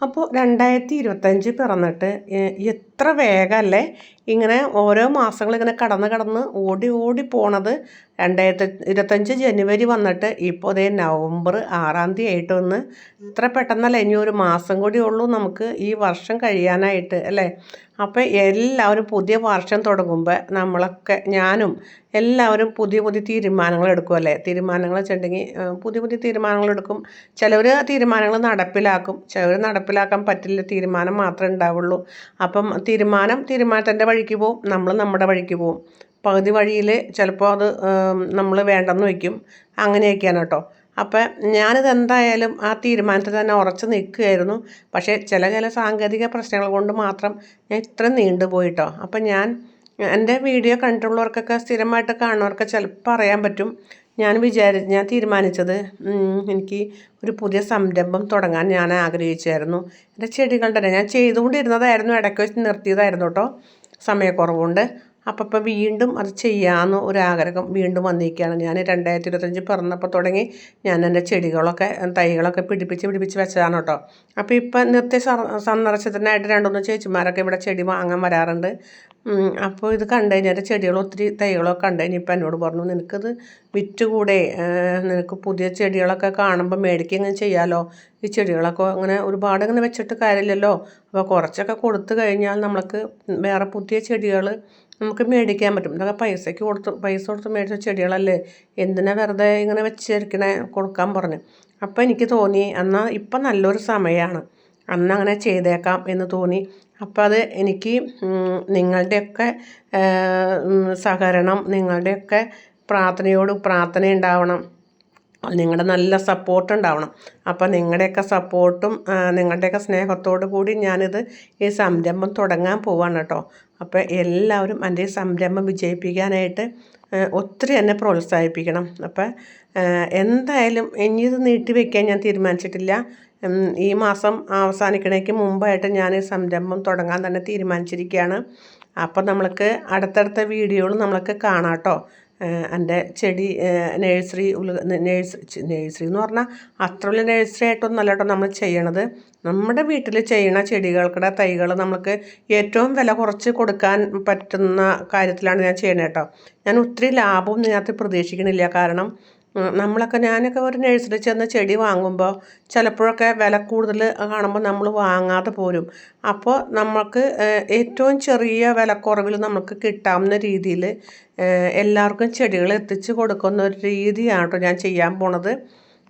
അപ്പോൾ രണ്ടായിരത്തി ഇരുപത്തഞ്ച് പിറന്നിട്ട് എത്ര വേഗമല്ലേ ഇങ്ങനെ ഓരോ മാസങ്ങളിങ്ങനെ കടന്ന് കടന്ന് ഓടി ഓടി പോണത് രണ്ടായിരത്തി ഇരുപത്തഞ്ച് ജനുവരി വന്നിട്ട് ഇപ്പോൾ അതേ നവംബർ ആറാം തീയതി ആയിട്ട് ഒന്ന് ഇത്ര പെട്ടെന്നല്ല ഇനി ഒരു മാസം കൂടി ഉള്ളൂ നമുക്ക് ഈ വർഷം കഴിയാനായിട്ട് അല്ലേ? അപ്പോൾ എല്ലാവരും പുതിയ വർഷം തുടങ്ങുമ്പോൾ നമ്മളൊക്കെ ഞാനും എല്ലാവരും പുതിയ പുതിയ തീരുമാനങ്ങൾ എടുക്കും അല്ലേ? തീരുമാനങ്ങൾ വെച്ചിട്ടുണ്ടെങ്കിൽ പുതിയ പുതിയ തീരുമാനങ്ങൾ എടുക്കും. ചിലവർ തീരുമാനങ്ങൾ നടപ്പിലാക്കും. ചിലവർ നടപ്പിലാക്കാൻ പറ്റില്ല തീരുമാനം മാത്രമേ ഉണ്ടാവുള്ളൂ. അപ്പം തീരുമാനം തീരുമാനത്തിന്റെ വഴിക്ക് പോവും. നമ്മൾ നമ്മുടെ വഴിക്ക് പോവും. പകുതി വഴിയിൽ ചിലപ്പോൾ അത് നമ്മൾ വേണ്ടെന്ന് വയ്ക്കും. അങ്ങനെയൊക്കെയാണ് കേട്ടോ. അപ്പം ഞാനിത് എന്തായാലും ആ തീരുമാനത്തിൽ തന്നെ ഉറച്ചു നിൽക്കുകയായിരുന്നു. പക്ഷേ ചില ചില സാങ്കേതിക പ്രശ്നങ്ങൾ കൊണ്ട് മാത്രം ഞാൻ ഇത്ര നീണ്ടുപോയിട്ടോ അപ്പം ഞാൻ എന്റെ വീഡിയോ കണ്ടിട്ടുള്ളവർക്കൊക്കെ സ്ഥിരമായിട്ട് കാണുന്നവർക്ക് ചിലപ്പോൾ അറിയാൻ പറ്റും. ഞാൻ വിചാരി ഞാൻ തീരുമാനിച്ചത് എനിക്ക് ഒരു പുതിയ സംരംഭം തുടങ്ങാൻ ഞാൻ ആഗ്രഹിച്ചായിരുന്നു. എന്റെ ചെടികളുടെ ഞാൻ ചെയ്തുകൊണ്ടിരുന്നതായിരുന്നു ഇടയ്ക്ക് വെച്ച് നിർത്തിയതായിരുന്നു കേട്ടോ. സമയക്കുറവുണ്ട് അപ്പം വീണ്ടും അത് ചെയ്യാമെന്ന് ഒരാഗ്രഹം വീണ്ടും വന്നിരിക്കുകയാണ്. ഞാൻ രണ്ടായിരത്തി ഇരുപത്തഞ്ച് പിറന്നപ്പോൾ തുടങ്ങി ഞാൻ എന്റെ ചെടികളൊക്കെ തൈകളൊക്കെ പിടിപ്പിച്ച് പിടിപ്പിച്ച് വെച്ചതാണ് കേട്ടോ. അപ്പോൾ ഇപ്പം നിത്യ സന്ദർശത്തിനായിട്ട് രണ്ടുമൂന്ന് ചേച്ചിമാരൊക്കെ ഇവിടെ ചെടി വാങ്ങാൻ വരാറുണ്ട്. അപ്പോൾ ഇത് കണ്ടു കഴിഞ്ഞാൽ ചെടികൾ ഒത്തിരി തൈകളൊക്കെ കണ്ടു കഴിഞ്ഞപ്പോൾ എന്നോട് പറഞ്ഞു നിനക്കത് വിറ്റുകൂടെ? നിനക്ക് പുതിയ ചെടികളൊക്കെ കാണുമ്പോൾ മേടിക്കുകയും ചെയ്യാമല്ലോ ഈ ചെടികളൊക്കെ അങ്ങനെ ഒരുപാട് ഇങ്ങനെ വെച്ചിട്ട് കാര്യമില്ലല്ലോ? അപ്പോൾ കുറച്ചൊക്കെ കൊടുത്തു കഴിഞ്ഞാൽ നമ്മൾക്ക് വേറെ പുതിയ ചെടികൾ നമുക്ക് മേടിക്കാൻ പറ്റും. ഇതൊക്കെ പൈസയ്ക്ക് കൊടുത്ത് പൈസ കൊടുത്ത് മേടിച്ച ചെടികളല്ലേ? എന്തിനാ വെറുതെ ഇങ്ങനെ വെച്ചിരിക്കണേ? കൊടുക്കാൻ പറഞ്ഞു. അപ്പോൾ എനിക്ക് തോന്നി എന്നാൽ ഇപ്പം നല്ലൊരു സമയമാണ് അന്ന് അങ്ങനെ ചെയ്തേക്കാം എന്ന് തോന്നി. അപ്പം അത് എനിക്ക് നിങ്ങളുടെയൊക്കെ സഹകരണം നിങ്ങളുടെയൊക്കെ പ്രാർത്ഥനയോട് പ്രാർത്ഥന ഉണ്ടാവണം നിങ്ങളുടെ നല്ല സപ്പോർട്ട് ഉണ്ടാവണം അപ്പോൾ നിങ്ങളുടെയൊക്കെ സപ്പോർട്ടും നിങ്ങളുടെയൊക്കെ സ്നേഹത്തോടു കൂടി ഞാനിത് ഈ സംരംഭം തുടങ്ങാൻ പോവാണ് കേട്ടോ. അപ്പോൾ എല്ലാവരും എന്റെ ഈ സംരംഭം വിജയിപ്പിക്കാനായിട്ട് ഒത്തിരി എന്നെ പ്രോത്സാഹിപ്പിക്കണം. അപ്പോൾ എന്തായാലും ഇനി ഇത് നീട്ടി ഞാൻ തീരുമാനിച്ചിട്ടില്ല. ഈ മാസം അവസാനിക്കണേക്ക് മുമ്പായിട്ട് ഞാൻ ഈ സംരംഭം തുടങ്ങാൻ തന്നെ തീരുമാനിച്ചിരിക്കുകയാണ് അപ്പോൾ നമ്മൾക്ക് അടുത്തടുത്ത വീഡിയോകൾ നമ്മൾക്ക് കാണാം കേട്ടോ. എന്റെ ചെടി നേഴ്സറി നേഴ്സറി നേഴ്സറി എന്ന് പറഞ്ഞാൽ അത്ര വലിയ നേഴ്സറി അല്ല കേട്ടോ നമ്മൾ ചെയ്യണത്. നമ്മുടെ വീട്ടിൽ ചെയ്യണ ചെടികൾക്കുടെ തൈകൾ നമുക്ക് ഏറ്റവും വില കുറച്ച് കൊടുക്കാൻ പറ്റുന്ന കാര്യത്തിലാണ് ഞാൻ ചെയ്യണത് കേട്ടോ. ഞാൻ ഒത്തിരി ലാഭവും ഇതിനകത്ത് പ്രതീക്ഷിക്കണില്ല. കാരണം നമ്മളൊക്കെ ഞാനൊക്കെ ഒരു നഴ്സറി ചെന്ന് ചെടി വാങ്ങുമ്പോൾ ചിലപ്പോഴൊക്കെ വില കൂടുതൽ കാണുമ്പോൾ നമ്മൾ വാങ്ങാതെ പോരും. അപ്പോൾ നമുക്ക് ഏറ്റവും ചെറിയ വിലക്കുറവിൽ നമുക്ക് കിട്ടാവുന്ന രീതിയിൽ എല്ലാവർക്കും ചെടികൾ എത്തിച്ച് കൊടുക്കുന്ന ഒരു രീതിയാണ് കേട്ടോ ഞാൻ ചെയ്യാൻ പോണത്.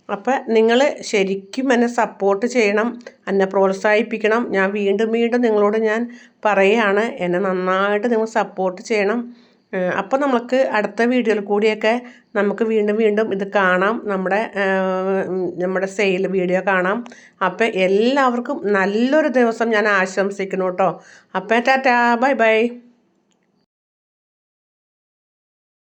അപ്പം നിങ്ങൾ ശരിക്കും എന്നെ സപ്പോർട്ട് ചെയ്യണം എന്നെ പ്രോത്സാഹിപ്പിക്കണം. ഞാൻ വീണ്ടും വീണ്ടും നിങ്ങളോട് ഞാൻ പറയുകയാണ് എന്നെ നന്നായിട്ട് നിങ്ങൾ സപ്പോർട്ട് ചെയ്യണം. അപ്പോൾ നമുക്ക് അടുത്ത വീഡിയോയിൽ കൂടിയൊക്കെ നമുക്ക് വീണ്ടും വീണ്ടും ഇത് കാണാം. നമ്മുടെ നമ്മുടെ സെയിൽ വീഡിയോ കാണാം. അപ്പോൾ എല്ലാവർക്കും നല്ലൊരു ദിവസം ഞാൻ ആശംസിക്കുന്നു കേട്ടോ. അപ്പോൾ ടാറ്റാ ബൈ ബൈ.